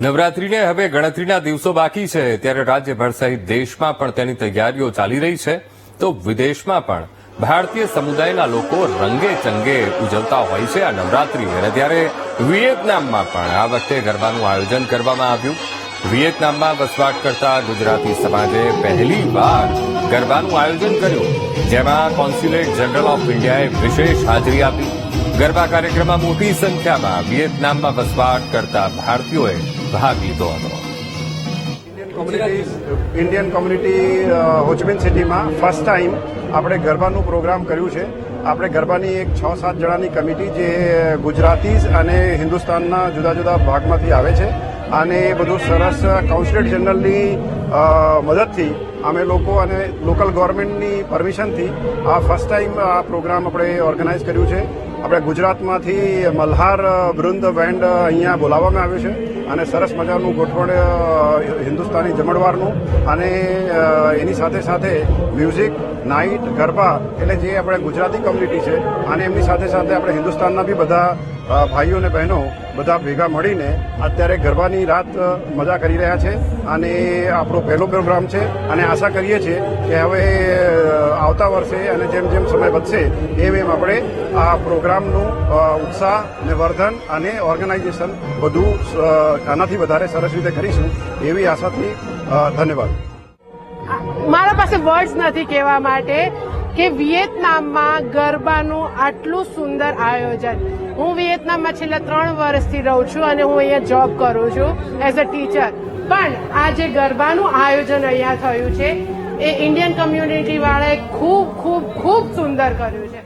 નવરાત્રીને હવે ગણતરીના દિવસો બાકી છે. ત્યારે રાજ્યભર સહિત દેશમાં પણ તેની તૈયારીઓ ચાલી રહી છે. તો વિદેશમાં પણ ભારતીય સમુદાયના લોકો રંગે ચંગે ઉજવતા હોય છે આ નવરાત્રી અને ત્યારે વિયેતનામમાં પણ આ વખતે ગરબાનું આયોજન કરવામાં આવ્યું. વિયેતનામમાં વસવાટ કરતા ગુજરાતી સમાજે પહેલી વાર ગરબાનું આયોજન કર્યું. જેમાં કોન્સ્યુલેટ જનરલ ઓફ ઇન્ડિયાએ વિશેષ હાજરી આપી. ગરબા કાર્યક્રમમાં મોટી સંખ્યામાં વિયેતનામમાં વસવાટ કરતા ભારતીયોએ ભાગ લીધો હતો ઇન્ડિયન કોમ્યુનિટી હોચમિન સિટીમાં ફર્સ્ટ ટાઈમ આપણે ગરબાનું પ્રોગ્રામ કર્યું છે. આપણે ગરબાની એક છ સાત જણાની કમિટી જે ગુજરાતીઝ અને હિન્દુસ્તાનના જુદા જુદા ભાગમાંથી આવે છે. અને એ બધું સરસ કાઉન્સિલેટ જનરલની મદદથી અમે લોકો અને લોકલ ગવર્મેન્ટની પરમિશનથી આ ફર્સ્ટ ટાઈમ આ પ્રોગ્રામ આપણે ઓર્ગેનાઇઝ કર્યું છે. આપણે ગુજરાતમાંથી મલ્હાર વૃંદ બેન્ડ અહીંયા બોલાવવામાં આવ્યું છે અને સરસ મજાનું ગોઠવણ હિન્દુસ્તાની જમણવારનું અને એની સાથે સાથે મ્યુઝિક, નાઇટ, ગરબા એટલે જે આપણે ગુજરાતી કમ્યુનિટી છે અને એમની સાથે સાથે આપણે હિન્દુસ્તાનના બી બધા ભાઈઓ અને બહેનો બધા ભેગા મળીને અત્યારે ગરબાની રાત મજા કરી રહ્યા છે અને આપણો પહેલો પ્રોગ્રામ છે અને આશા કરીએ છીએ કે હવે આવતા વર્ષે અને જેમ જેમ સમય વધશે, એમ એમ આપણે આ પ્રોગ્રામનું ઉત્સાહ અને વર્ધન અને ઓર્ગેનાઇઝેશન બધું આનાથી વધારે સરસ રીતે કરીશું એવી આશાથી ધન્યવાદ. મારા પાસે વર્ડ્સ નથી કહેવા માટે. કે વિયેતનામમાં ગરબાનું આટલું સુંદર આયોજન. હું વિયેતનામમાં છેલ્લા ત્રણ વર્ષથી રહું છું અને હું અહીંયા જોબ કરું છું એઝ અ ટીચર પણ આ જે ગરબાનું આયોજન અહીંયા થયું છે, એ ઇન્ડિયન કમ્યુનિટી વાળાએ ખૂબ ખૂબ ખૂબ સુંદર કર્યું છે.